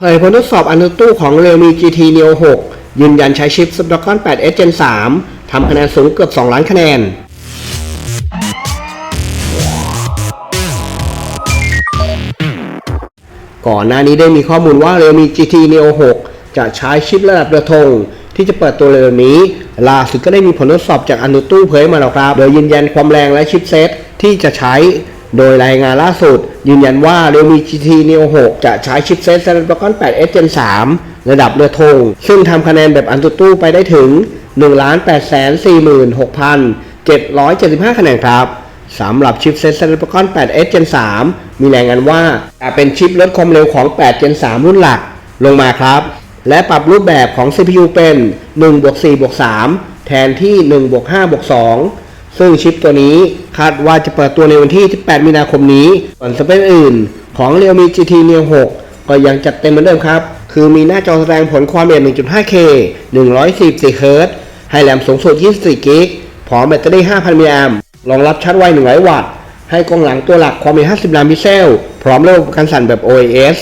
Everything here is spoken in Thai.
เผยผลทดสอบอนุตู้ของ Realme GT Neo 6 ยืนยันใช้ชิป Snapdragon 8 S Gen 3 ทำคะแนนสูงเกือบ 2 ล้านคะแนน ก่อนหน้านี้ได้มีข้อมูลว่า Realme GT Neo 6 จะใช้ชิประดับเรือธงที่จะเปิดตัวเร็วนี้ ล่าสุดก็ได้มีผลทดสอบจากอนุตู้เผยมาแล้วครับ โดยยืนยันความแรงและชิปเซตที่จะใช้ โดยรายงานล่าสุด ยืนยันว่า Realme GT Neo 6 จะใช้ชิปเซ็ต Snapdragon 8 S Gen 3 ระดับเรือธงซึ่งทำคะแนนแบบอันตุตู้ไปได้ถึง 1,846,775 คะแนนครับสำหรับชิปเซ็ต Snapdragon 8 S Gen 3 มีรายงานว่าจะเป็นชิปลดความเร็วของ 8 Gen 3 รุ่นหลักลงมาครับ และปรับรูปแบบของ CPU เป็น1บวก4บวก3แทนที่1บวก5บวก2 ซึ่งชิปตัวนี้คาดว่าจะเปิดตัวในวันที่ 18 มีนาคมนี้ ส่วนสเปคอื่น ของ Realme GT Neo 6 ก็ยังจัดเต็มเหมือนเดิมครับ คือมีหน้าจอแสดงผลความละเอียด 1.5K 144 Hz ให้แรมสูงสุด 24 g b พร้อมแบตเตอรี่ 5,000มิลลิแอมป์รองรับชาร์จไว 100 วัตต์ ให้กล้องหลังตัวหลักความเป็น50 ล้านพิกเซล พร้อมระบบกันสั่นแบบ OIS